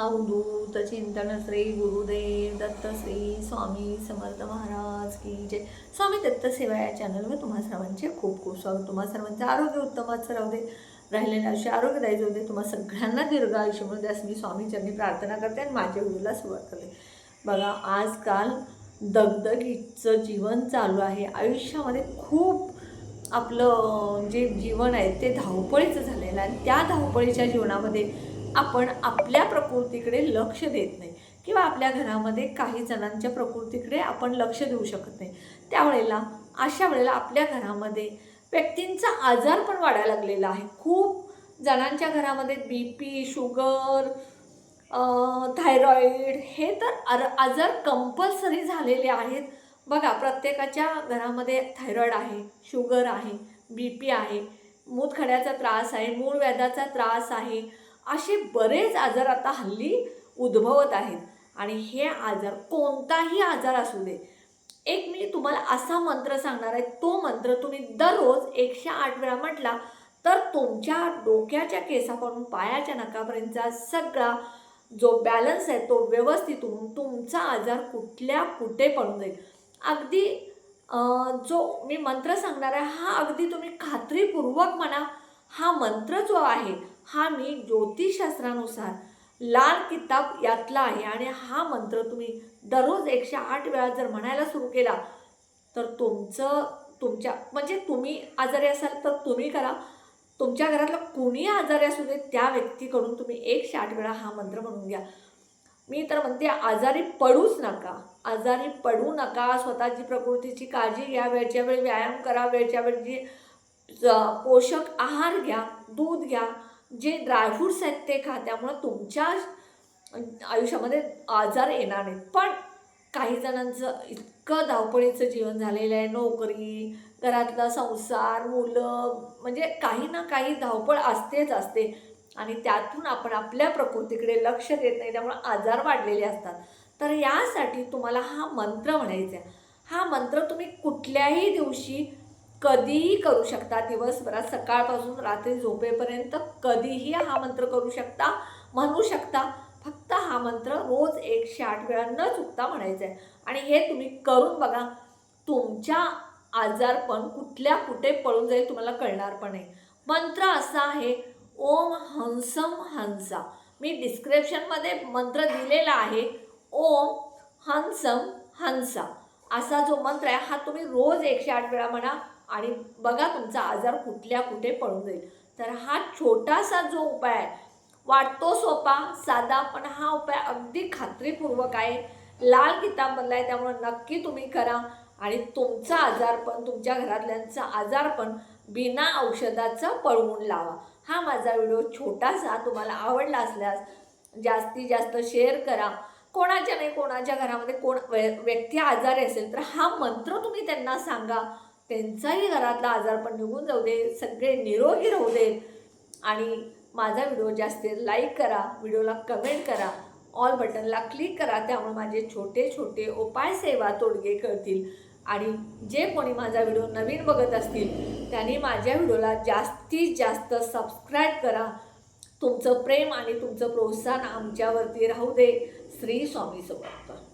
अवधूत चिंतन श्री गुरुदेव दत्त श्री स्वामी समर्थ महाराज की जय. स्वामी दत्त सेवा या चॅनलवर तुम्हा सर्वांचे खूप खूप स्वागत. तुम्हा सर्वांचं आरोग्य उत्तमच राहू दे. राहिलेलं आयुष्य आरोग्यदायी जाऊ दे. तुम्हा सगळ्यांना दीर्घ आयुष्य मिळू द्यास मी स्वामीचरणी प्रार्थना करते आणि माझ्या गुरुला सुरुवात करते. बघा आजकाल दगदगीचं जीवन चालू आहे. आयुष्यामध्ये खूप आपलं जे जीवन आहे ते धावपळीचं झालेलं आहे. आणि त्या धावपळीच्या जीवनामध्ये आपण आपल्या प्रकृतीकडे लक्ष देत नाही. किंवा आपल्या घरामध्ये काही जणांच्या प्रकृतीकडे आपण लक्ष देऊ शकत नाही. त्यावेळेला अशा वेळेला आपल्या घरामध्ये व्यक्तींचा आजार पण वाढायला लागलेला आहे. खूप जणांच्या घरामध्ये बी पी शुगर थायरॉईड हे तर आर आजार कंपल्सरी झालेले आहेत. बघा प्रत्येकाच्या घरामध्ये थायरॉईड आहे शुगर आहे बी पी आहे. मूतखड्याचा त्रास आहे मूळ व्याधाचा त्रास आहे. असे बरेच आजार आता हल्ली उद्भवत आहेत. आणि हे आजार कोणताही आजार असू दे. एक मी तुम्हाला असा मंत्र सांगणार आहे. तो मंत्र तुम्ही दररोज एकशे आठ वेळा म्हटला तर तुमच्या डोक्याच्या केसापासून पायाच्या नकापर्यंतचा सगळा जो बॅलन्स आहे तो व्यवस्थित होऊन तुमचा आजार कुठल्या कुठे पडून जाईल अगदी जो मी मंत्र सांगणार आहे हा अगदी तुम्ही खात्रीपूर्वक म्हणा. हा मंत्र जो आहे हा मी ज्योतिषशास्त्रानुसार लाल किताब यातला आहे आणि हा मंत्र तुम्ही दररोज एकशे आठ वेळा जर म्हणायला सुरू केला तर तुमचं तुमच्या म्हणजे तुम्ही आजारी असाल तर तुम्ही करा. तुमच्या घरातला कोणी आजारी असू दे त्या व्यक्तीकडून तुम्ही एकशे आठ वेळा हा मंत्र म्हणून घ्या. मी तर म्हणते आजारी पडूच नका. आजारी पडू नका. स्वतःची प्रकृतीची काळजी घ्या. वेळच्या वेळी व्यायाम करा. वेळच्या वेळी पोषक आहार घ्या दूध घ्या. जे ड्रायफ्रूट्स आहेत ते खा त्यामुळं तुमच्या आयुष्यामध्ये आजार येणार नाहीत. पण काही जणांचं इतकं धावपळीचं जीवन झालेलं आहे नोकरी घरातला संसार मुलं म्हणजे काही ना काही धावपळ असतेच असते. आणि त्यातून आपण आपल्या प्रकृतीकडे लक्ष देत नाही त्यामुळे आजार वाढलेले असतात. तर यासाठी तुम्हाला हा मंत्र म्हणायचा आहे. हा मंत्र तुम्ही कुठल्याही दिवशी कधीही करू शकता दिवसभरात सकाळपासून रात्री झोपेपर्यंत कधीही हा मंत्र करू शकता म्हणू शकता. फक्त हा मंत्र रोज एकशे आठ वेळा न चुकता म्हणायचा आहे आणि हे तुम्ही करून बघा. तुमच्या आजारपण कुठल्या कुठे पळून जाईल तुम्हाला कळणार पण नाही. मंत्र असा आहे ओम हंसम हंसा. मी डिस्क्रिप्शनमध्ये मंत्र दिलेला आहे. ओम हंसम हंसा. असा जो मंत्र आहे हा तुम्ही रोज एकशे आठ वेळा म्हणा आणि बघा तुमचा आजार कुठल्या कुठे पळून जाईल. तर हा छोटासा जो उपाय आहे वाटतो सोपा साधा पण हा उपाय अगदी खात्रीपूर्वक आहे. लाल किताबमधला आहे त्यामुळे नक्की तुम्ही करा. आणि तुमचा आजारपण तुमच्या घरातल्यांचा आजारपण बिना औषधाचं पळवून लावा. हा माझा व्हिडिओ छोटासा तुम्हाला आवडला असल्यास जास्तीत जास्त शेअर करा. कोणाच्या नाही कोणाच्या घरामध्ये कोण व्य- व्यक्ती आजारी असेल तर हा मंत्र तुम्ही त्यांना सांगा. त्यांचाही घरातला आजारपण निघून जाऊ दे सगळे निरोगी राहू दे. आणि माझा व्हिडिओ जास्त लाईक करा व्हिडिओला कमेंट करा ऑल बटनला क्लिक करा त्यामुळे माझे छोटे छोटे उपाय सेवा तोडगे कळतील आणि जे कोणी माझा व्हिडिओ नवीन बघत असतील त्यांनी माझ्या व्हिडिओला जास्तीत जास्त सबस्क्राईब करा. तुमचं प्रेम आणि तुमचं प्रोत्साहन आमच्यावरती राहू दे. श्री स्वामी समर्थ.